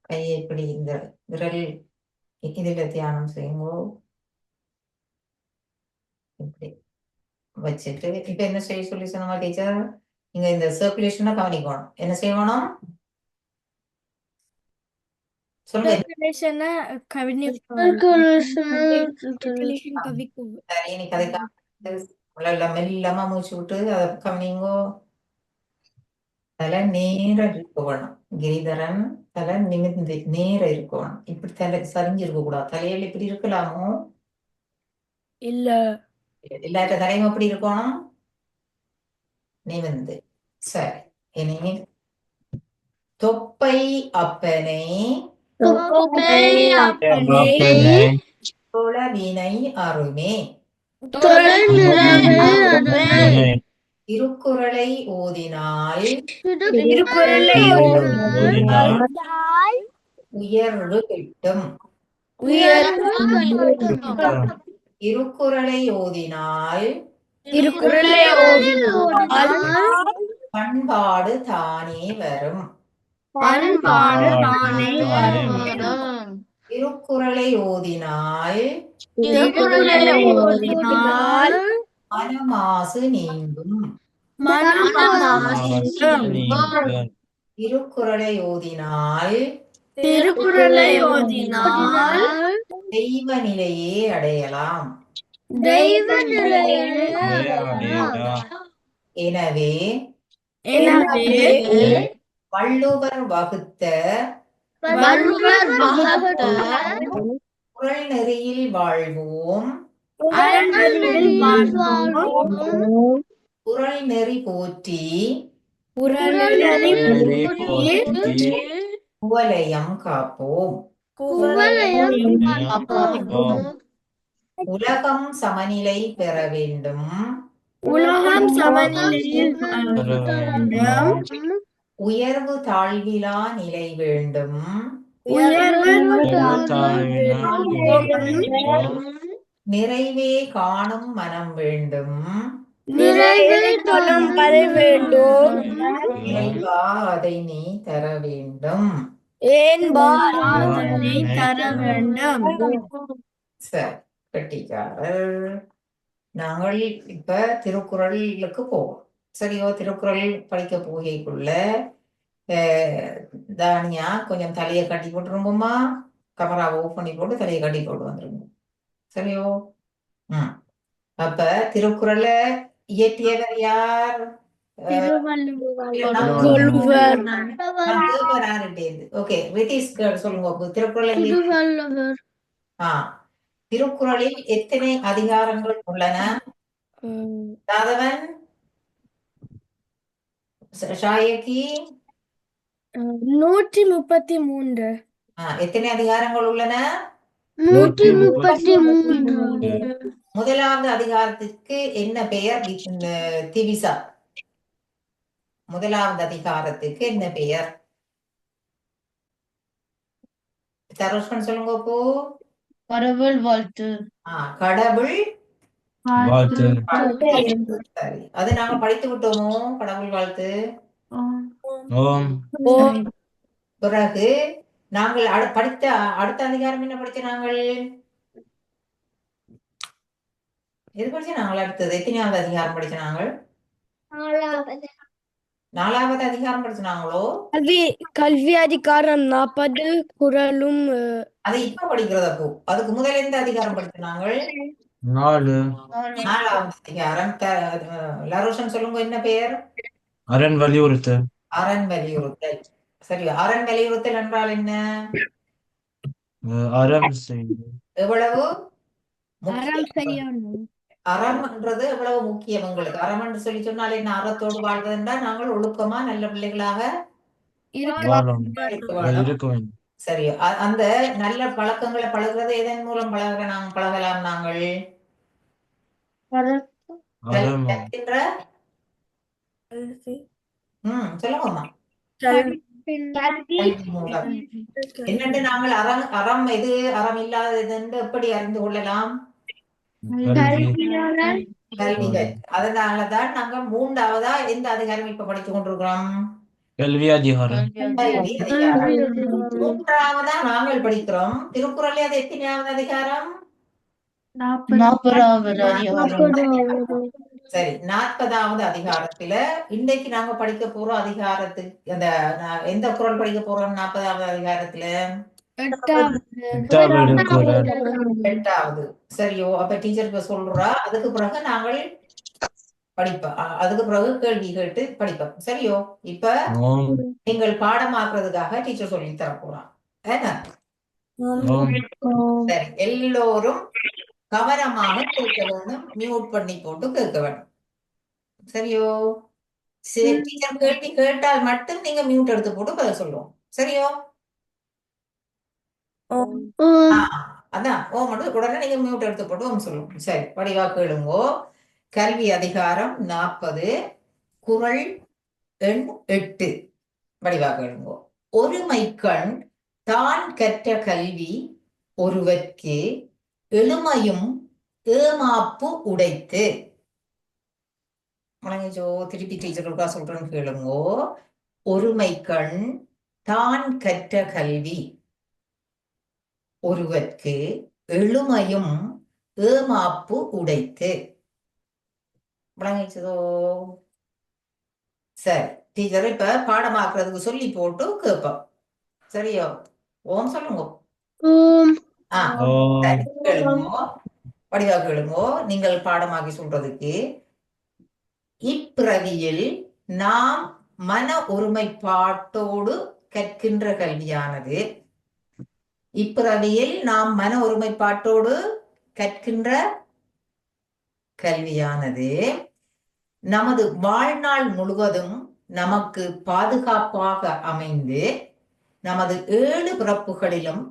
கையை இப்படி இந்த விரல் இதுல தியானம் செய்யுங்கோ இப்படி வச்சுட்டு இப்ப என்ன செய்ய சொல்லி சொன்னமா டீச்சர் நீங்க இந்த சர்க்குலேஷனை கவனிக்கணும். என்ன செய்யணும்? மெல்லமா மூச்சு விட்டு அதை கவனிங்கோ. தலை நேர இருக்கணும் கிரிதரன் தலை நிமிர்ந்து நேர இருக்கணும். இப்படி தலை சரிஞ்சு இருக்க கூடாது தலையில இப்படி இருக்கலாமோ? இல்ல. இல்லாட்ட தலையும் எப்படி இருக்கணும்? நிமிர்ந்து. சரி. இனி தொப்பை அப்பனை. தொழவினை அருமே. திருக்குறளை ஓதினால் திருக்குறளை உயர்வு கிட்டும். திருக்குறளை ஓதினால் திருக்குறளை ஓதினால் பண்பாடு தானே வரும். பண்பாடு தானே வரும் திருக்குறளை ஓதினால் திருக்குறளை ஓதினால் மனமாசு நீங்கும். திருக்குறளை ஓதினால் திருக்குறளை ஓதினால் தெய்வ நிலையே அடையலாம். தெய்வ நிலையை எனவே எனவே வள்ளுவர் வகுத்த வள்ளுவர் வகுத்த குறள் நெறியில் வாழ்வோம் வாழ்வோம். குறள் நெறி போற்றி. குவலயம் காப்போம். உலகம் சமநிலை பெற வேண்டும். உலகம் சமநிலையில். உயர்வு தாழ்விலா நிலை வேண்டும். நிறைவே காணும் மனம் வேண்டும். நிறைவில் தொழும் வர வேண்டும். இறைவா அதை நீ தர வேண்டும்? ஏன் பாராதனை தர வேண்டும்? சரி கட்டிக்காரர். நாங்கள் இப்ப திருக்குறளுக்கு போவோம். சரியோ திருக்குறள் படிக்க போகைக்குள்ள தானியா கொஞ்சம் தலையை கட்டி போட்டுருங்கம்மா. கமராவை ஓப் பண்ணி போட்டு தலையை கட்டி போட்டு வந்துருங்க. சரியோ ம். அப்ப திருக்குறளை ஆ திருக்குறளில் எத்தனை அதிகாரங்கள் உள்ளன? ராதவன் ஷாயகி. நூற்றி முப்பத்தி மூன்று. ஆ, எத்தனை அதிகாரங்கள் உள்ளன? நூற்றி முப்பத்தி மூன்று. முதலாவது அதிகாரத்திற்கு என்ன பெயர்? திவிசா. முதலாவது அதிகாரத்துக்கு என்ன பெயர்? சரோஷ்மன் சொல்லுங்க அப்போ கடவுள் வாழ்த்து. ஆ, கடவுள் அது நாங்க படித்து விட்டோமோ? கடவுள் வாழ்த்து. ஓம். பிறகு நாங்கள் படித்த அடுத்த அதிகாரம் என்ன படிச்ச நாங்கள்? எது படிச்ச நாங்கள் அடுத்தது? எத்தனையாவது அதிகாரம் படிச்ச நாங்கள்? நாலாவது. அதிகாரம் படிச்ச நாங்களோ? கல்வி கல்வி அதிகாரம் நாற்பது குரலும் அதை இப்ப படிக்கிறது அப்போ அதுக்கு முதல்ல எந்த அதிகாரம் படிச்ச நாங்கள்? நாலு. நாலாவது அதிகாரம். லரோஷன் சொல்லுங்க என்ன பெயர்? அரண் வலியுறுத்து அரண் வலியுறுத்தல். சரி அரண் வலியுறுத்தல் என்றால் என்ன? அறம் எவ்வளவு? அறம் எவ்வளவு முக்கியம் உங்களுக்கு அறம் என்று சொல்லி சொன்னால் என்ன? அறத்தோடு வாழ்வதென்றா நாங்கள் ஒழுக்கமா நல்ல பிள்ளைகளாக சரி அந்த நல்ல பழக்கங்களை பழகுறது எதன் மூலம் பழகுற நாங்கள் பழகலாம் நாங்கள்? சொல்லுங்கம்மா. என்னென்று நாங்கள் அறம் அறம் எது அறம் இல்லாதது என்று எப்படி அறிந்து கொள்ளலாம்? கல்வி கல்விகள் அதனாலதான் நாங்க மூன்றாவதா எந்த அதிகாரம் இப்ப படிச்சு கொண்டிருக்கிறோம்? கல்வி அதிகாரம் மூன்றாவதா நாங்கள் படிக்கிறோம். திருக்குறளே அது எத்தனையாவது அதிகாரம்? நாற்பதாவது அதிகாரம். சரி நாற்பதாவது அதிகாரத்துல இன்னைக்கு நாங்க படிக்க போறோம் அதிகாரத்துக்கு அந்த எந்த குறள் படிக்க போறோம் நாற்பதாவது அதிகாரத்துல? எட்டாவது. சரியோ அப்ப டீச்சர் இப்ப சொல்றா அதுக்கு பிறகு நாங்கள் படிப்போம். அதுக்கு பிறகு கேள்வி கேட்டு படிப்போம். சரியோ? இப்ப நீங்கள் பாடமாக்குறதுக்காக டீச்சர் சொல்லி தர போறான். என்ன? சரி எல்லோரும் கவனமாக கேட்க வேண்டும் மியூட் பண்ணி போட்டு கேட்க வேண்டும் சரியோ? சரி டீச்சர் கேள்வி கேட்டால் மட்டும் நீங்க மியூட் எடுத்து போட்டு பதில் சொல்லுவோம். சரியோ? அதான். ஓ மட்டும் உடனே நீங்க மியூட் எடுத்து போட்டு ஓம் சொல்லுவோம். சரி வடிவா கேளுங்கோ. கல்வி அதிகாரம் நாற்பது குறள் எண் எட்டு. வடிவா கேளுங்கோ. ஒருமைக்கண் தான் கற்ற கல்வி ஒருவர்க்கு எழுமையும் ஏமாப்பு உடைத்து. வணங்கிச்சோ திருப்பி டீச்சர்களுக்கா சொல்றேன்னு கேளுங்கோ. ஒருமைக்கண் தான் கற்ற கல்வி. ஒருவர்க்கு எழுமையும் ஏமாப்பு உடைத்து. விளங்கிச்சதோ சரி டீச்சர் இப்ப பாடமாக்குறதுக்கு சொல்லி போட்டு கேட்போம் சரியோ? ஓம் சொல்லுங்க. ஓம். கேளுங்கோ வடிவா கேளுங்கோ நீங்கள் பாடமாக்கி சொல்றதுக்கு இப்பிறவியில் நாம் மன ஒருமைப்பாட்டோடு கற்கின்ற கல்வியானது. இப்பிறவியில் நாம் மன ஒருமைப்பாட்டோடு கற்கின்ற கல்வியானது. நமது வாழ்நாள் முழுவதும் நமக்கு பாதுகாப்பாக அமைந்து நமது ஏழு பிறப்புகளிலும்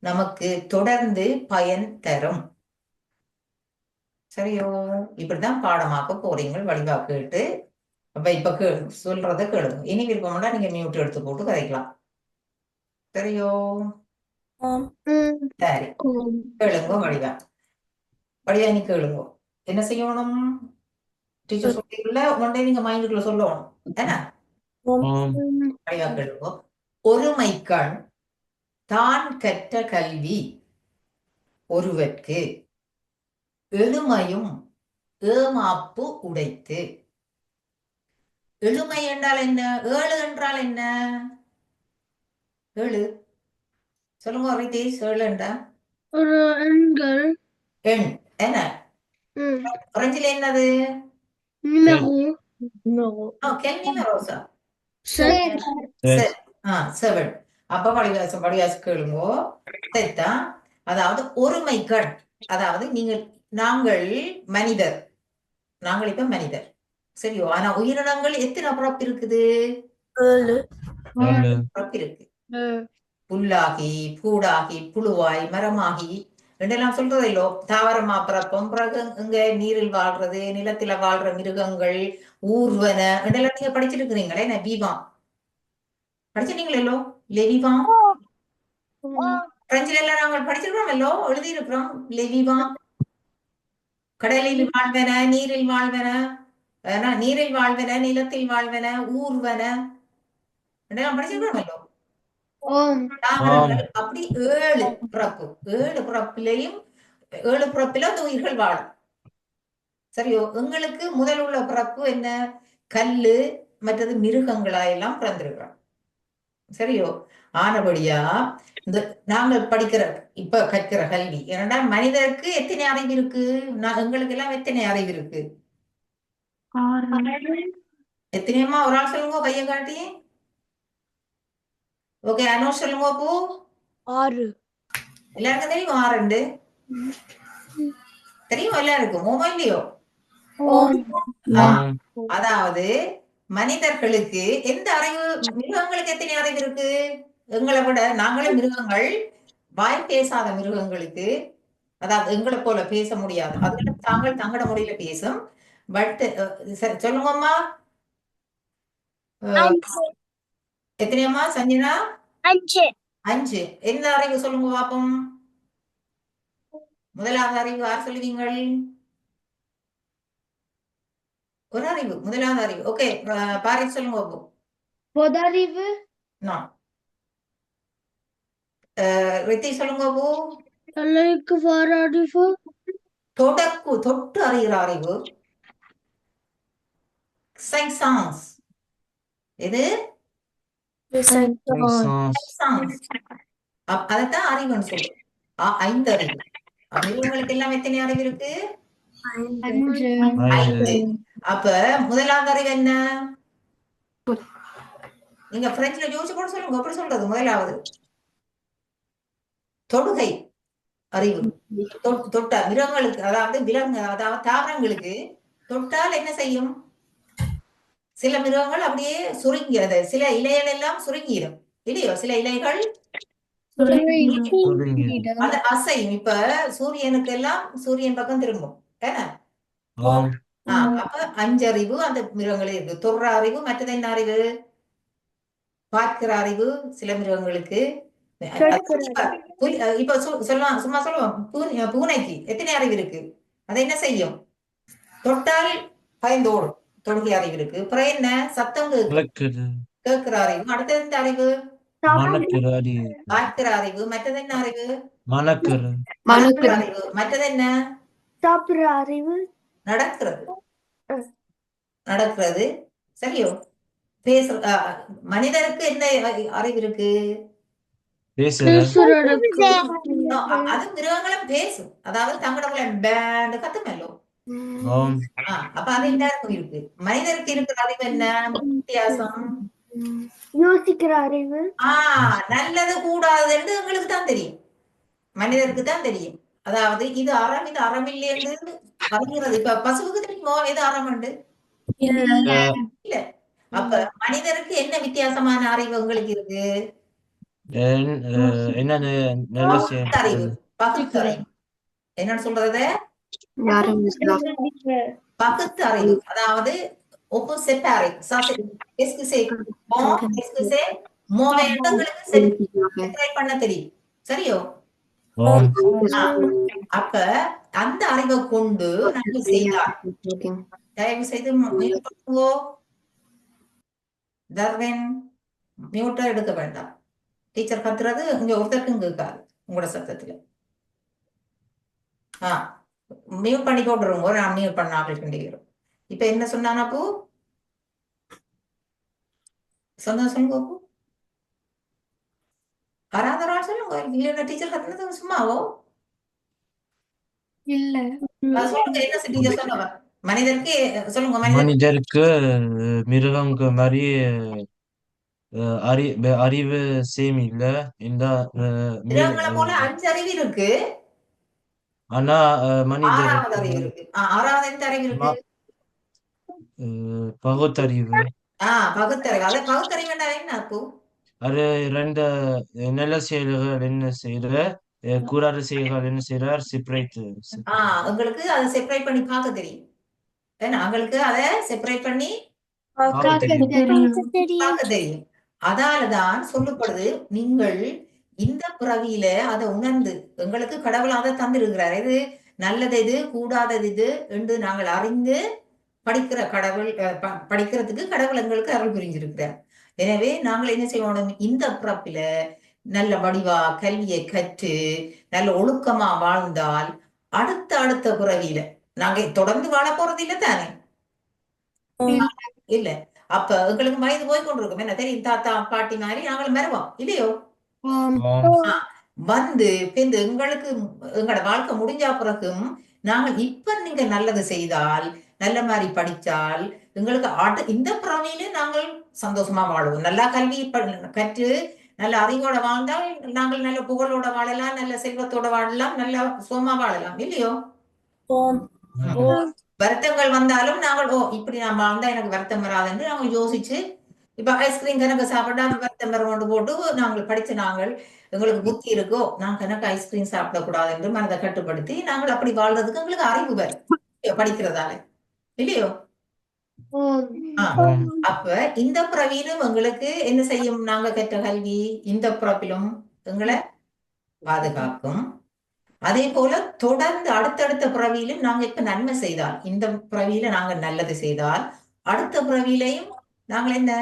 நமக்கு தொடர்ந்து பயன் தரும். சரியோ? இப்படிதான் பாடமாக்க போறீங்க. வடிவா கேட்டு அப்ப இப்ப கே சொல்றத கேளுங்க. இனி விருப்பம்னா நீங்க மியூட் எடுத்து போட்டு கதைக்கலாம். சரியோ? சரி. கேளுங்க வடிவா. வடிவா நீ கேளுங்க. என்ன செய்யணும்? டீச்சர் சொல்றீங்கல்ல ஒன்றே நீங்க மைண்டுக்குள்ள சொல்லணும். ஓம் வடிவா கேளுங்க. ஒருமைக்கண் தான் கற்ற கல்வி ஒருவர்க்கு எளிமையும் ஏமாப்பு உடைத்து. எளிமை என்றால் என்ன? ஏழு என்றால் என்ன? ஏழு. சொல்லுங்க ரிதீஷ் ஏழு என்றா? எண்கள். எண். என்ன? ம், பிரெஞ்சில் என்னது? செவன். அப்ப வடிவாசம் வடிவாசம் கேளுங்கோ. சரிதா அதாவது ஒருமைக்கண் அதாவது நீங்கள் நாங்கள் மனிதர். நாங்கள் இப்ப மனிதர். சரியோ? ஆனா உயிரினங்கள் எத்தனை பிறப்பு இருக்குது? பிறப்பு இருக்கு. புல்லாகி பூடாகி புழுவாய் மரமாகி. என்றெல்லாம் சொல்றது இல்லோ? தாவரமா பிறப்போம். பிறகு இங்க நீரில் வாழ்றது நிலத்தில வாழ்ற மிருகங்கள் ஊர்வன என்றெல்லாம் நீங்க படிச்சிருக்கிறீங்களே என்ன பீவாம் படிச்சிருக்கீங்களோ லெவிவாம் பிரெஞ்சில எல்லாம் நாங்கள் படிச்சிருக்கிறோமல்லோ எழுதியிருக்கிறோம். லெவிவாம் கடலில் வாழ்வன நீரில் வாழ்வன நீரில் வாழ்வன நிலத்தில் வாழ்வன ஊர்வன. ஓம் தாவரங்கள். அப்படி ஏழு பிறப்பு. ஏழு பிறப்பிலையும் ஏழு பிறப்பில அந்த உயிர்கள் வாழும். சரியோ? எங்களுக்கு முதல் உள்ள பிறப்பு என்ன? கல்லு மற்றது மிருகங்களா எல்லாம் பிறந்திருக்கிறோம். சரியோ? ஆனபடியா இந்த நாங்கள் படிக்கிற இப்ப கற்கிற கல்வி. ஏன்னா மனிதருக்கு எத்தனை அறிவு இருக்கு? எங்களுக்கு எல்லாம் எத்தனை அறிவு இருக்கு? எத்தனையம்மா ஒரு ஆள் சொல்லுங்க கையை காட்டி. ஓகே அனு சொல்லுங்க அப்போ ஆறு. எல்லாருக்கும் தெரியும்? ஆரண்டு தெரியும்? எல்லாருக்கும். ஓம் அதாவது மனிதர்களுக்கு எந்த அறிவு மிருகங்களுக்கு எத்தனை அறிவு இருக்கு? எங்களை விட நாங்களும் மிருகங்கள் வாய் பேசாத மிருகங்களுக்கு அதாவது எங்களை போல பேச முடியாது. அதுல தாங்கள் தங்களோட மொழியில பேசும். பட் சொல்லுங்கம்மா எத்தனையம்மா? சஞ்சனா? அஞ்சு. அஞ்சு. எந்த அறிவு சொல்லுங்க பாப்போம் முதலாவது அறிவு யார் சொல்லுவீங்கள்? ஒரு அறிவு முதலாவது அறிவு. ஓகே பாரி சொல்லுங்க நான் அஹ், ரித்தி சொல்லுங்க பூ தலைக்கு வர அறிவு தொடக்கு தொட்டு அறிகிற அறிவு. சைன்ஸ் இது Sens. சைன்ஸ் அதைத்தான் அறிவுன்னு ஆ- ஐந்து அறிவு. மிருகங்களுக்கு எல்லாம் எத்தனை அறிவு இருக்கு? அப்ப முதலாவது அறிவு என்ன? நீங்க பிரெஞ்சுல யோசிச்சு கூட சொல்லுங்க. எப்படி சொல்றது? முதலாவது. தொடுகை அறிவு. தொட்ட மிருகங்களுக்கு அதாவது விலங்கு அதாவது தாவரங்களுக்கு தொட்டால் என்ன செய்யும்? சில மிருகங்கள் அப்படியே சுருங்கி அது சில இலைகள் எல்லாம் சுருங்கிடும். இல்லையோ? சில இலைகள் அது அசையும். இப்ப சூரியனுக்கு எல்லாம் சூரியன் பக்கம் திரும்பும். அப்ப அஞ்சறிவு அந்த மிருகங்களே இருக்கு தொடுற அறிவு மற்றது என்ன அறிவு? பார்க்கிற அறிவு சில மிருகங்களுக்கு. இப்ப சொல்லலாம் சும்மா சொல்லுவோம். பூனைக்கு எத்தனை அறிவு இருக்கு? அது என்ன செய்யும்? தொட்டால் பயந்தோடும் தொடுகை அறிவு இருக்கு. அப்புறம் என்ன? சத்தம் கேட்கிற அறிவு. அடுத்தது இந்த அறிவு. பார்க்கிற அறிவு. மற்றது என்ன அறிவு? மணக்கிற. மணக்கிற அறிவு. மற்றது என்ன? சாப்பிடுற அறிவு நடக்கிறது. நடக்கிறது. சரியோ? பேச அ, மனிதருக்கு என்ன அறிவு இருக்கு? பேசுற அது மிருகங்களும் பேசும். அதாவது தங்களோட பேண்ட் கத்துமல்லோ அப்ப அது எல்லாருக்கும் இருக்கு? மனிதருக்கு இருக்கிற அறிவு என்ன? வித்தியாசம். யோசிக்கிற அறிவு. ஆ நல்லது கூடாதுன்னு எங்களுக்கு தான் தெரியும். மனிதருக்கு தான் தெரியும். அதாவது இது அறம் இது அறம் இல்லைன்னு அறிகிறது இப்ப பசுவுக்கு தெரியுமோ இது அறம் உண்டு? இல்ல. அப்ப மனிதருக்கு என்ன வித்தியாசமான அறிவு உங்களுக்கு இருக்கு? என்- அஹ், என்னன்னு நல்ல பகுத்தறிவு செய்ய பகுத்தறிவு என்னன்னு சொல்றது? பகுத்தறிவு அதாவது ஒப்பு செப்பாரை எஸ்கு சே மோ எஸ்கு சே மோவை உங்களுக்கு செப்பரேட் பண்ண தெரியும். சரியோ? அப்ப அந்த அறிவை கொண்டு நாங்கள் செய்தால். தயவு செய்து தர்வின் மியூட்டை எடுக்க வேண்டாம். டீச்சர் கத்துறது இங்க ஒருத்தருக்கும் கேட்காது உங்களோட சத்தத்துல. ஆ மியூட் பண்ணி போட்டுருங்க நான் மியூட் பண்ண ஆகிட்டு இப்ப என்ன சொன்னானா பூ சொன்ன சொல்லுங்க பூ ஆறாவது ஆள் சொல்லுங்க இல்லைன்னா டீச்சர் கத்துனது சும்மாவோ இல்ல சொல்லுங்க என்ன டீச்சர் சொன்னவ மனிதருக்கு சொல்லுங்க மனிதர் மனிதருக்கு மிருகங்க மாதிரி அறி அறிவு சேம் இல்ல இந்த மிருகங்களை போல அஞ்சு அறிவு இருக்கு ஆனா அஹ், ஆறாவது அறிவு இருக்கு ஆறாவது எந்த அறிவு இருக்கு பகுத்தறிவு ஆ பகுத்தறிவு அது பகுத்தறிவு என்ன அப்போ அது ரெண்டு நல்ல செயல்கள் என்ன செய்யற கூடாத செயல்கள் என்ன செய்யறார் செப்பரேட் ஆ உங்களுக்கு அதை செப்பரேட் பண்ணி பார்க்க தெரியும். ஏன்னா உங்களுக்கு அதை செப்பரேட் பண்ணி பார்க்க தெரியும். அதாலதான் சொல்லப்படுது நீங்கள் இந்த பிறவியில அதை உணர்ந்து எங்களுக்கு கடவுள் அதை தந்திருக்கிறார். இது நல்லது இது கூடாதது இது என்று நாங்கள் அறிந்து படிக்கிற கடவுள் படிக்கிறதுக்கு கடவுள் எங்களுக்கு அருள் புரிஞ்சிருக்கிறார். எனவே நாங்கள் என்ன செய்யணும் இந்த பிறப்பில நல்ல வடிவா கல்வியை கற்று நல்ல ஒழுக்கமா வாழ்ந்தால் அடுத்த அடுத்த பிறவியில நாங்க தொடர்ந்து வாழ போறது இல்ல தானே? இல்ல. அப்ப எங்களுக்கு வயது போய் கொண்டிருக்கும். என்ன தெரியும்? தாத்தா பாட்டி மாதிரி நாங்களும் மருவோம் இல்லையோ? வந்து பிந்து எங்களுக்கு எங்களோட வாழ்க்கை முடிஞ்ச பிறகும் நாங்கள் இப்ப நீங்க நல்லது செய்தால் நல்ல மாதிரி படிச்சால் எங்களுக்கு ஆட்டு இந்த பிறவியில நாங்கள் சந்தோஷமா வாழுவோம். நல்லா கல்வி கற்று நல்ல அறிவோட வாழ்ந்தால் நாங்கள் நல்ல புகழோட வாழலாம் நல்ல செல்வத்தோட வாழலாம் நல்ல சுகமா வாழலாம் இல்லையோ? வருத்தங்கள் வந்தாலும் நாங்கள் ஓ இப்படி நான் வாழ்ந்தா எனக்கு வருத்தம் வராது என்று நாங்கள் யோசிச்சு இப்ப ஐஸ்கிரீம் கணக்கு சாப்பிட்டா வருத்தம் வர கொண்டு போட்டு நாங்கள் படிச்ச நாங்கள் எங்களுக்கு புத்தி இருக்கோ நான் கணக்கு ஐஸ்கிரீம் சாப்பிடக்கூடாது என்று மனதை கட்டுப்படுத்தி நாங்கள் அப்படி வாழ்றதுக்கு எங்களுக்கு அறிவு வரும். படிக்கிறதால. இல்லையோ. அப்ப இந்த பிறவியிலும் எங்களுக்கு என்ன செய்யும்? நாங்க கற்ற கல்வி இந்த பிறப்பிலும் எங்களை பாதுகாக்கும். அதே போல தொடர்ந்து அடுத்தடுத்த பிறவியிலும் நாங்க இப்ப நன்மை செய்தால் இந்த பிறவியில நாங்க நல்லது செய்தால் அடுத்த பிறவியிலையும் நாங்கள் என்ன?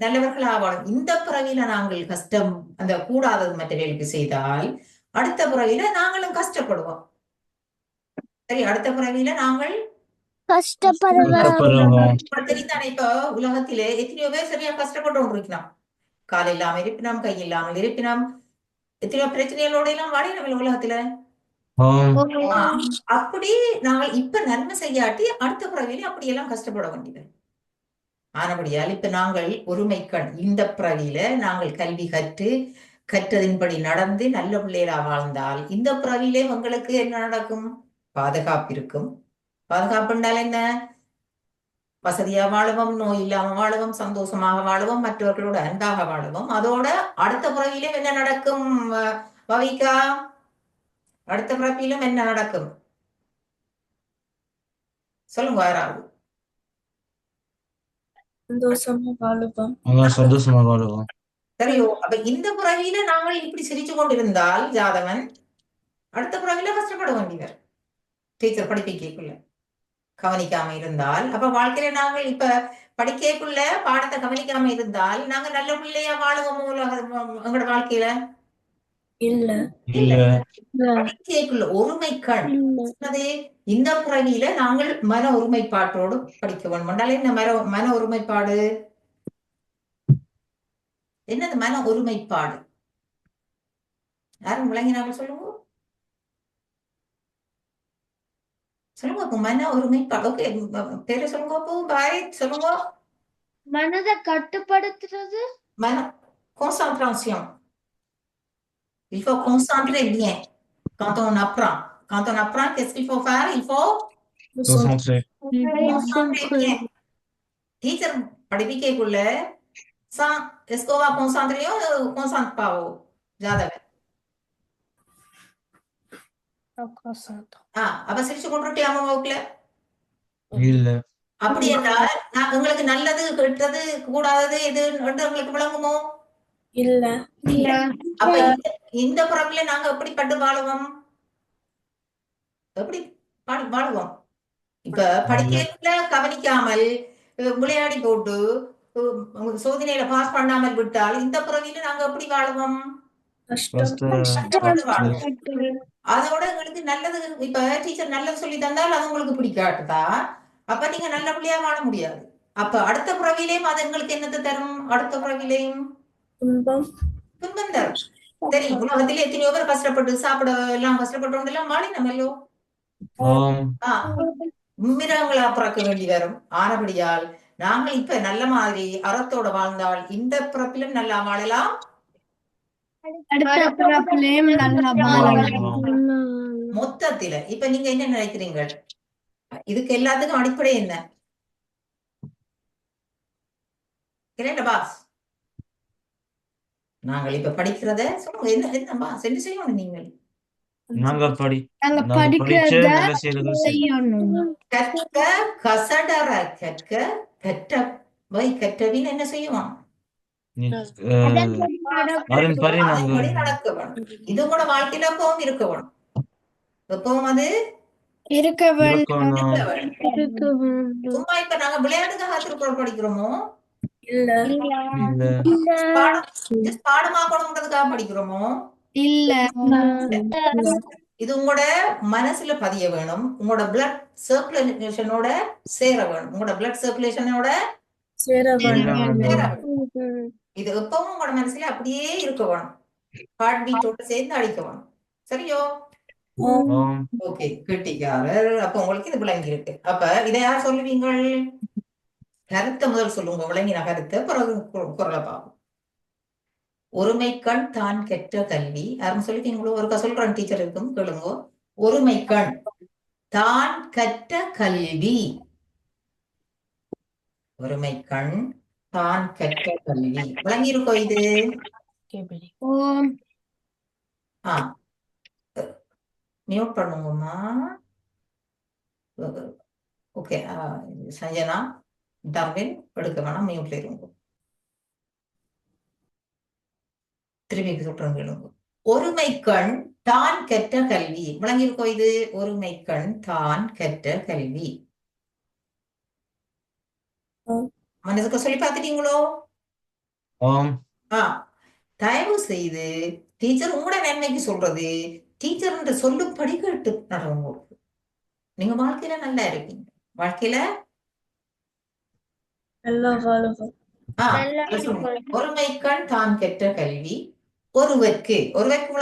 நல்லவர்களாக வாழணும் இந்த பிறவியில நாங்கள் கஷ்டம் அந்த கூடாதது மற்றவர்களுக்கு செய்தால் அடுத்த பிறவியில நாங்களும் கஷ்டப்படுவோம். சரி அடுத்த பிறவியில நாங்கள் கஷ்டப்படுவோம் இப்ப உலகத்திலே எத்தனையோ பேர் சரியா கஷ்டப்பட்டு கொண்டிருக்கலாம் கால் இல்லாம இருப்பினம் கை இல்லாமல் இருப்பினம். எத்தனையோ பிரச்சனைகளோட எல்லாம் வாடினவர்கள் உலகத்துல. ஆம் ஆ, அப்படி நாங்கள் இப்ப நன்மை செய்யாட்டி அடுத்த பிறவியில அப்படியெல்லாம் கஷ்டப்பட வேண்டியது. ஆனபடியால் இப்ப நாங்கள் ஒருமைக்கண் இந்த பிறவியில நாங்கள் கல்வி கற்று கற்றதின்படி நடந்து நல்ல பிள்ளைகளா வாழ்ந்தால் இந்த பிறவியிலே உங்களுக்கு என்ன நடக்கும்? பாதுகாப்பு இருக்கும் பாதுகாப்பு என்றால் என்ன? வசதியா வாழவும் நோய் இல்லாம வாழவும் சந்தோஷமாக வாழவும் மற்றவர்களோட அன்பாக வாழவும். அதோட அடுத்த பிறவியிலும் என்ன நடக்கும்? பவிகா அடுத்த பிறப்பிலும் என்ன நடக்கும்? சொல்லுங்க யாராவது சந்தோஷமா வாழுவோம். சரியோ அப்ப இந்த பிறவியில நாங்கள் இப்படி சிரிச்சு கொண்டிருந்தால் ஜாதவன் அடுத்த பிறவியில கஷ்டப்பட வேண்டியவர். டீச்சர் படிப்பிக்கக்குள்ள கவனிக்காம இருந்தால் அப்ப வாழ்க்கையில நாங்கள் இப்ப படிக்கக்குள்ள பாடத்தை கவனிக்காம இருந்தால் நாங்க நல்ல பிள்ளையா வாழுவோம் எங்களோட வாழ்க்கையில? இல்ல. இல்ல. படிக்கக்குள்ள ஒருமை கண் இந்த பிறவியில நாங்கள் மன ஒருமைப்பாட்டோடு படிக்க வேண்டும். என்றால் என்ன மன மன ஒருமைப்பாடு? என்னது மன ஒருமைப்பாடு? யாரும் விளங்கினாங்க சொல்லுங்க. சொல்லுங்க அப்போ மன ஒருமைப்பாடு ஓகே பேரு சொல்லுங்க அப்போ பாய் சொல்லுங்க மனதை கட்டுப்படுத்துறது மன concentration il faut concentrer bien quand on apprend quand on apprend qu'est-ce qu'il faut faire il faut Concentré. concentrer bien teacher படிப்பிக்கக்குள்ள sans est-ce qu'on va concentrer ou concentre pas au ஜாதகன் ஆ அப்ப சிரிச்சு கொண்டுட்டியாம வகுப்புல இல்ல. அப்படி என்றால் நான் உங்களுக்கு நல்லது கெட்டது கூடாதது எது என்று உங்களுக்கு விளங்குமோ? இல்ல. அப்ப இந்த பிறவில நாங்க எப்படி பட்டு வாழுவோம்? எப்படி பாடு- வாழுவோம்? இப்ப படிக்கல கவனிக்காமல் விளையாடி போட்டு சோதனையில பாஸ் பண்ணாமல் விட்டால் இந்த பிறவில நாங்க எப்படி வாழுவோம்? வாழுவோம் அதோட உங்களுக்கு நல்லது இப்ப டீச்சர் நல்லது சொல்லி தந்தால் அது உங்களுக்கு பிடிக்காட்டுதா அப்ப நீங்க நல்ல பிள்ளையா வாழ முடியாது. அப்ப அடுத்த பிறவிலையும் அது எங்களுக்கு என்னத்தை தரும்? அடுத்த பிறவிலையும் துன்பம். தரும். சரி உலகத்திலே எத்தனையோ பேர் கஷ்டப்பட்டு சாப்பிட எல்லாம் கஷ்டப்பட்டு எல்லாம் வாழினமல்லோ ஆம். ஆ மிருகங்களா பிறக்க வேண்டி வரும். ஆனபடியால் நாங்கள் இப்ப நல்ல மாதிரி அறத்தோட வாழ்ந்தால் இந்த பிறப்பிலும் நல்லா வாழலாம் அடுத்த பிறப்பிலையும் நல்லா வாழலாம் மொத்தத்தில இப்ப நீங்க என்ன நினைக்கிறீங்க இதுக்கு எல்லாத்துக்கும் அடிப்படை என்ன? இல்ல பாஸ். நாங்கள் இப்ப படிக்கிறத சொல்லுங்க. என்ன என்ன பாஸ் என்ன செய்யணும் நீங்கள்? நாங்க படி கற்க கசடர கற்க கற்றவை கற்றவின் என்ன அஹ், அதன் நடக்க வேணும் இது கூட வாழ்க்கையில எப்பவும் இருக்க வேணும். எப்பவும் அது இருக்க வேணும். சும்மா இப்ப நாங்க விளையாட்டுக்காக திருக்குறள் படிக்கிறோமோ? இல்ல. பாடமாக்கணுங்கிறதுக்காக படிக்கிறோமோ? இல்ல. இது உங்களோட மனசுல பதிய வேணும். உங்களோட பிளட் சர்க்குலேஷனோட சேர வேணும். உங்களோட பிளட் சர்க்குலேஷனோட சேர. வேணும். இது எப்பவும் உங்களோட மனசுல அப்படியே இருக்க வேணும். ஹார்ட் பீட்டோட சேர்ந்து அடிக்க வேணும். சரியோ? ஓகே கெட்டிக்காரர். அப்ப உங்களுக்கு இது விளங்கி இருக்கு. அப்ப இதை யார் சொல்லுவீங்கள்? கருத்தை முதல் சொல்லுங்க. விளங்கின கருத்தை. பிறகு குரலை பார்ப்போம். ஒருமை கண் தான் கெட்ட கல்வி. யாரும் சொல்லிட்டீங்களோ? ஒருக்கா சொல்றேன். டீச்சர் இருக்கும். கேளுங்க. ஒருமை கண் தான் கற்ற கல்வி. ஒருமை கண் தான் கற்ற கல்வி. விளங்கி இருக்கோ இது ஆ. மியூட் பண்ணுங்கம்மா. ஓகே சஞ்சனா டார்வின் எடுக்க வேணாம் மியூட்ல இருங்க. திரும்பி சொல்றேன் கேளுங்க. ஒருமை கண் தான் கற்ற கல்வி. விளங்கியிருக்கோ இது? ஒருமை கண் தான் கற்ற கல்வி. ஆம். மனசுக்கு சொல்லி பார்த்துட்டீங்களோ? ஆ. தயவு செய்து டீச்சர் உங்களோட நன்மைக்கு சொல்றது டீச்சர்ன்ற சொல்லுப்படி கேட்டு நடவுங்க நீங்க வாழ்க்கையில நல்லா இருப்பீங்க வாழ்க்கையில. ஒருமைக்கண் தான் கெட்ட கல்வி ஒருவர்க்கு ஒருவருக்கு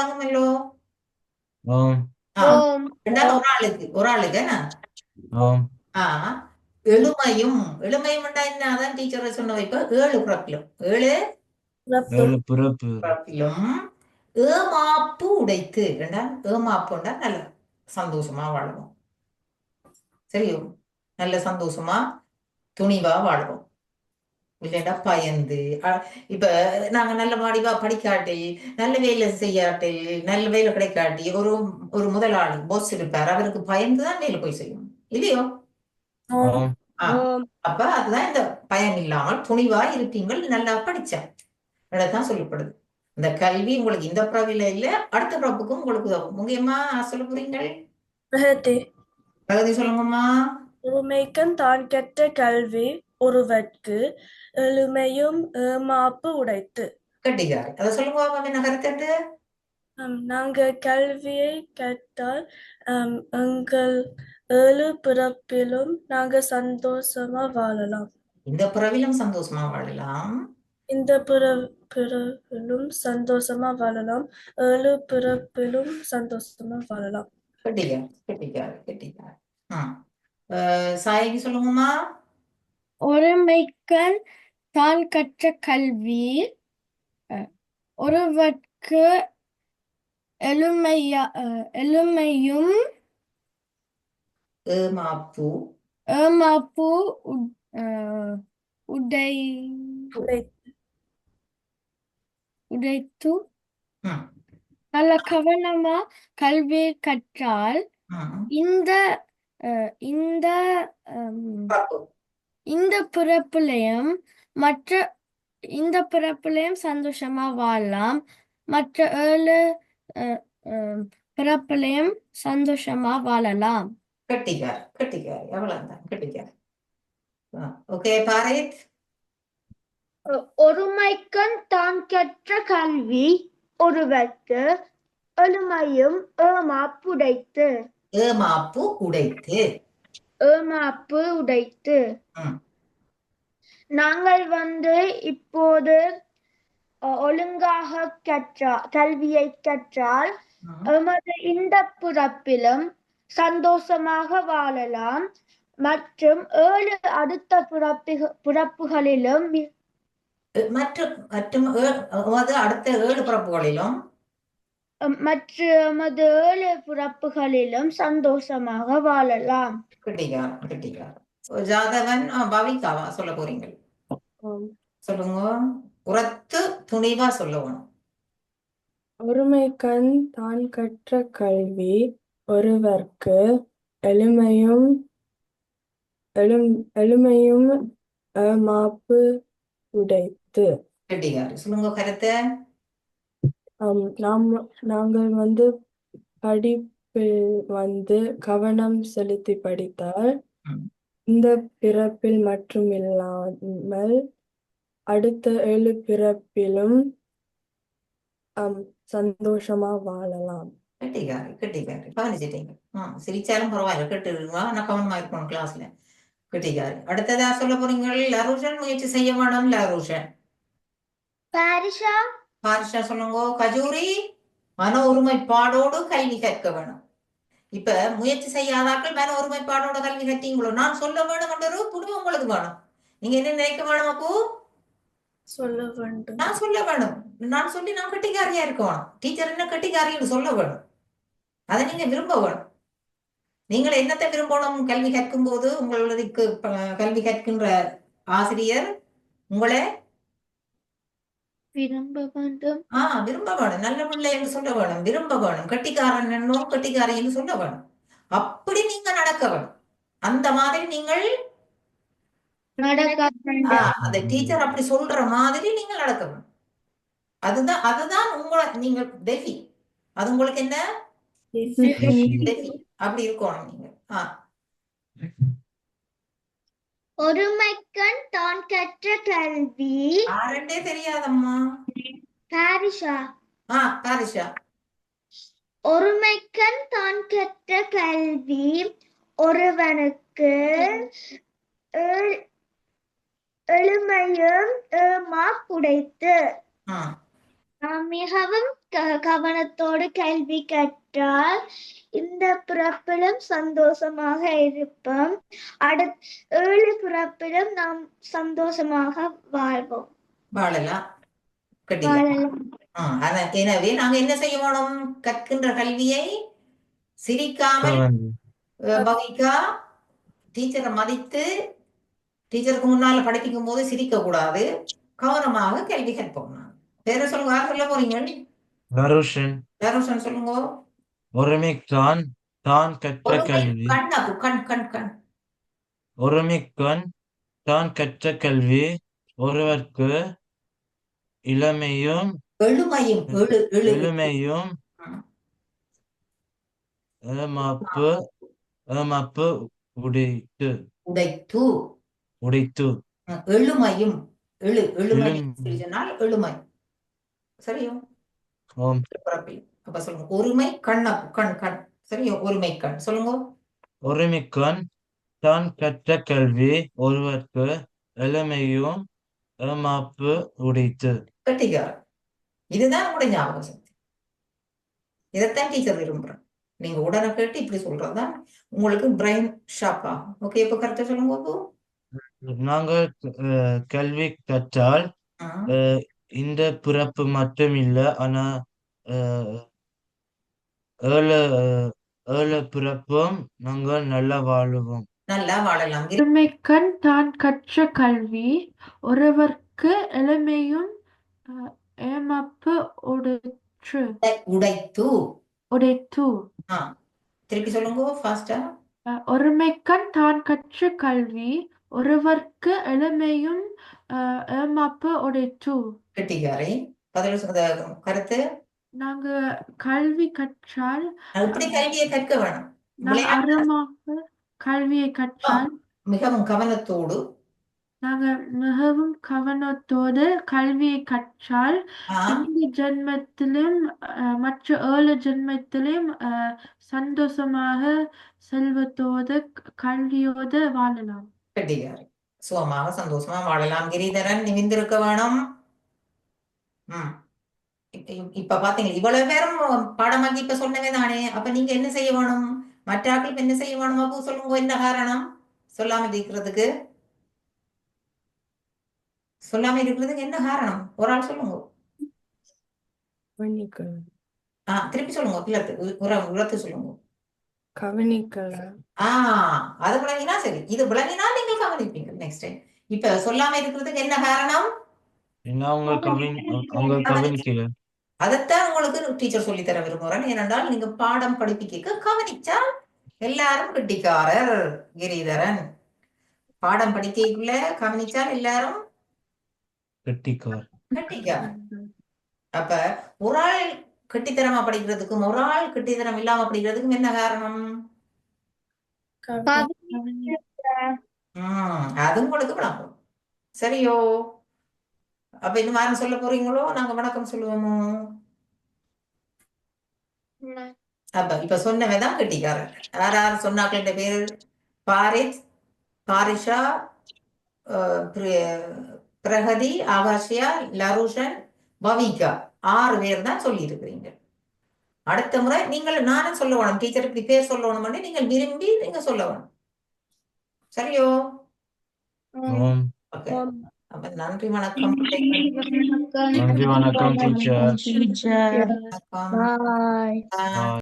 ஓம் ரெண்டாவது ஒரு ஆளுக்கு ஒரு ஆளுக்கு ஆ. எளிமையும் எளிமையும் என்ன? அதான் டீச்சர் சொன்ன இப்ப ஏழு பிறப்பிலும். ஏழு பிறப்பு. ஏழு பிறப்பு. பிறப்பிலும். ஏமாப்பு உடைத்து. ஏண்டா ஏமாப்புண்டா நல்ல சந்தோஷமா வாழுவோம். சரியோ? நல்ல சந்தோஷமா துணிவா வாழுவோம். இல்லைண்டா பயந்து. இப்ப நாங்க நல்ல மாடிவா படிக்காட்டி நல்ல வேலை செய்யாட்டி நல்ல வேலை கிடைக்காட்டி ஒரு ஒரு முதலாளி போஸ் இருப்பார். அவருக்கு பயந்து தான் வேலை போய் செய்யும். இல்லையோ? அப்ப அதுதான் இந்த பயம் இல்லாமல் துணிவா இருப்பீங்கள் நல்லா படிச்சேன் தான் சொல்லப்படுது. இந்த கல்வி உங்களுக்கு இந்த பிறவில இல்ல அடுத்த பிறப்புக்கும் உங்களுக்கு உதவும். முக்கியமா சொல்ல போறீங்கள்? பிரகதி. சொல்லுங்கம்மா. ஒருமைக்கண் தான் கெட்ட கல்வி ஒருவர்க்கு எளிமையும் ஏமாப்பு உடைத்து. கட்டிக்காரி. அதை சொல்லுங்க ஆம், நாங்க கல்வியை கற்றால் ஆம், எங்கள் ஏழு பிறப்பிலும் நாங்க சந்தோஷமா வாழலாம். இந்த பிறவிலும் சந்தோஷமா வாழலாம். இந்த பிற பிறப்பிலும் சந்தோஷமா வாழலாம். ஏழு பிறப்பிலும் சந்தோஷமா வாழலாம். ம் அஹ், சாயகி சொல்லுங்கம்மா. ஒருமைக்கண் தான் கற்ற கல்வி அஹ், ஒருவர்க்கு எளிமையா அஹ், எளிமையும் ஏமாப்பு ஏமாப்பு உட்- உடை உடைத்து நல்ல கவனமா கல்வி கற்றால் இந்த இந்த. இந்த பிறப்புலையும் மற்ற இந்த பிறப்புலையும் சந்தோஷமா வாழலாம் மற்ற ஏழு பிறப்புலையும் சந்தோஷமா வாழலாம் கட்டிக்காரி கட்டிக்காரி. அவ்வளவுதான் கட்டிக்காரி. ஓகே பாரேத்? ஒருமைக்கண் தான் கற்ற கல்வி ஒருவர்க்கு ஏமாப்புடைத்து ஏமாப்பு உடைத்து. ஏமாப்பு உடைத்து. ம். நாங்கள் வந்து இப்போது ஒழுங்காக கற்றா கல்வியை கற்றால். எமது இந்த பிறப்பிலும் சந்தோஷமாக வாழலாம். மற்றும் ஏழு அடுத்த பிறப்பிக பிறப்புகளிலும் மற்றும் மற்றும் அடுத்த ஏழு பிறப்புகளிலும் மற்ற ஏழு பிறப்புகளிலும் சந்தோஷமாக வாழலாம். கட்டிக்கார் கட்டிக்கார். ஜாதவன் பவிகாவா சொல்ல போறீங்க சொல்லுங்க. உரத்து துணிவா சொல்லணும் ஒருமைக்கண் தான் கற்ற கல்வி. ஒருவர்க்கு எளிமையும் எழும் எளிமையும் ஏமாப்பு உடைத்து. சொல்லுங்க கருத்தை. நாம் நாங்கள் வந்து படிப்பில் வந்து கவனம் செலுத்தி படித்தால். இந்த பிறப்பில் மட்டும் இல்லாமல் அடுத்த ஏழு பிறப்பிலும் சந்தோஷமா வாழலாம். கட்டிக்காரு கட்டிக்காரு கவனிச்சிட்டீங்க ஆ சிரிச்சாலும் பரவாயில்ல. கேட்டுருவா நான் கவனமா இருக்கணும் கிளாஸ்ல கட்டிக்காரு அடுத்ததா சொல்ல போறீங்க லருஷன் முயற்சி செய்ய வேணும் லருஷன். பாரிஷா? பாரிஷா சொல்லுங்க. கஜூரி மன ஒருமைப்பாடோடு கல்வி கற்க வேணும். இப்ப முயற்சி செய்யாதாக்கள் மன ஒருமைப்பாடோட கல்வி கற்றீங்களோ நான் சொல்ல வேணும் என்ற ஒரு புரிவு உங்களுக்கு வேணும். நீங்க என்ன நினைக்க வேணும் அப்போ? சொல்ல வேண்டும். நான் சொல்ல வேணும். நான் சொல்லி நான் கட்டிக்காரியா இருக்க வேணும் டீச்சர் என்ன கட்டிக்காரின்னு சொல்ல வேணும். அதை நீங்க விரும்ப வேணும் நீங்கள் என்னத்தை விரும்பணும்? கல்வி கற்கும் போது உங்களுக்கு கல்வி கற்கின்ற ஆசிரியர் உங்களை விரும்ப வேண்டும். ஆ விரும்ப வேணும். நல்ல பிள்ளை என்று சொல்ல வேணும். விரும்ப வேணும். கட்டிக்காரன் என்னோ கட்டிக்காரி என்று சொல்ல வேணும். அப்படி நீங்க நடக்க வேணும். அந்த மாதிரி நீங்கள் அந்த டீச்சர் அப்படி சொல்ற மாதிரி நீங்கள் நடக்க வேணும். அதுதான் அதுதான் உங்களை நீங்க டெஃபி அது உங்களுக்கு என்ன? அப்படி இருக்கணும் நீங்க. ஒருமைக்கண் தான் கற்ற கல்வி. யாருன்றே தெரியாதம்மா. பாரிஷா. ஆ பாரிஷா. ஒருமைக்கண் தான் கற்ற கல்வி. ஒருவனுக்கு எளிமையும் ஏமா புடைத்து. நாம் மிகவும் க- கவனத்தோடு கல்வி கற்றால் இந்த பிறப்பிலும் சந்தோஷமாக இருப்போம். அடுத்த ஏழு பிறப்பிலும் நாம் சந்தோஷமாக வாழ்வோம். வாழலாம். எனவே நாங்க என்ன செய்ய வேணும் கற்கின்ற கல்வியை சிரிக்காமல் பவிக்கா டீச்சரை மதித்து டீச்சருக்கு முன்னால படிப்பிக்கும் போது சிரிக்க கூடாது கவனமாக கல்வி கற்போம் பேர சொல்லுங்க யார் சொல்ல போறீங்க? சொல்லுங்க. ஒருமிக்கான் தான் கற்ற கல்வி. ஒருமிக்கண் தான் கற்ற கல்வி. ஒருவர்க்கு இளமையும் எளிமையும். ஏமாப்பு ஏமாப்பு உடைத்து. உடைத்து. உடைத்து. எழுமையும் எழு எழுமை. எழும். சொல்லி சொன்னால் எழுமை. சரியோ? ஓம். பிறப்பில் அப்ப சொல்லுங்க. ஒருமை கண்ணப்பு கண் கண். சரியோ? ஒருமை கண். சொல்லுங்க. ஒருமிக்கண் தான் கற்ற கல்வி ஒருவர்க்கு எளிமையும் ஏமாப்பு உடைத்து. கட்டிக்காரன் இதுதான் உங்களுடைய ஞாபக சக்தி. இதைத்தான் டீச்சர் விரும்புறேன். நீங்க உடனே கேட்டு இப்படி சொல்றதுதான் உங்களுக்கு பிரெயின் ஷார்ப் ஆகும். ஓகே இப்ப கரெக்டா சொல்லுங்க அப்போ நாங்கள் கல்வி கற்றால் இந்த பிறப்பு மட்டும் இல்ல ஆனா ஏழு அஹ், ஏழு பிறப்பும் நாங்கள் நல்லா வாழுவோம். நல்லா வாழலாம். ஒருமைக்கண் தான் கற்ற கல்வி ஒருவர்க்கு எளிமையும் அஹ், ஏமாப்பு உடைற்று. உடைத்து. உடைத்து. திருப்பி சொல்லுங்க ஃபாஸ்டா ஒருமைக்கண் தான் கற்ற கல்வி ஒருவர்க்கு எளிமையும் அஹ், ஏமாப்பு உடைத்து. கெட்டிக்காரை. பதில் கருத்து? நாங்க கல்வி கற்றால் இப்படி கல்வியை கற்க வேணும். அறமாக கல்வியை கற்றால் மிகவும் கவனத்தோடு. நாங்க மிகவும் கவனத்தோடு கல்வியை கற்றால் இந்த ஜென்மத்திலும் மற்ற ஏழு ஜென்மத்திலும் சந்தோஷமாக செல்வத்தோடு கல்வியோடு வாழலாம். சுகமாக சந்தோஷமா வாழலாம். கிரிதரன் நிமிந்திருக்க வேணும். இப்ப பாத்தீங்களா இவ்வளவு பேரும் பாடமாக்கி இப்ப சொன்னவே தானே. அப்ப நீங்க என்ன செய்ய வேணும்? மற்ற ஆட்களுக்கு என்ன செய்ய வேணும்? அப்போ சொல்லுங்க என்ன காரணம்? சொல்லாம இருக்கிறதுக்கு. சொல்லாம இருக்கிறதுக்கு என்ன காரணம்? ஒரு ஆள் சொல்லுங்க. கவனிக்கல. ஆ திருப்பி சொல்லுங்க இல்லத்து உர உரத்து சொல்லுங்க. கவனிக்கல. ஆ அது விளங்கினா சரி. இது விளங்கினா நீங்கள் கவனிப்பீங்க நெக்ஸ்ட் டைம் இப்ப சொல்லாம இருக்கிறதுக்கு என்ன காரணம்? கவனி அவங்க கவனிக்கல. அதைத்தான் உங்களுக்கு டீச்சர் சொல்லி தர விரும்புகிறேன் ஏனென்றால் நீங்க பாடம் படிப்பிக்க கவனிச்சால் எல்லாரும் கெட்டிக்காரர் கிரிதரன். பாடம் படிக்கக்குள்ள கவனிச்சால் எல்லாரும் கெட்டிக்கார். அப்ப ஒரு ஆள் கெட்டித்தனமா படிக்கிறதுக்கும் ஒரு ஆள் கெட்டித்தனம் இல்லாம படிக்கிறதுக்கும் என்ன காரணம்? ம் அது உங்களுக்கு விளங்கும். சரியோ? அப்ப இன்னும் யாரும் சொல்ல போறீங்களோ? நாங்க வணக்கம் சொல்லுவோமோ? அப்ப இப்ப சொன்னவன் தான் கெட்டிக்காரன். யார் யார் சொன்னாக்கள பேர்? பாரித் பாரிஷா பிரகதி ஆகாஷியா லருஷன் பவிகா. ஆறு பேர் தான் சொல்லி இருக்கிறீங்க அடுத்த முறை நீங்கள் நானும் சொல்ல வேணும் டீச்சர் இப்படி பேர் சொல்லணும்னு நீங்கள் விரும்பி நீங்க சொல்ல வேணும் சரியோ ஓகே நன்றி வணக்கம் நன்றி வணக்கம் டீச்சர் வணக்கம் Bye. Bye. பாய்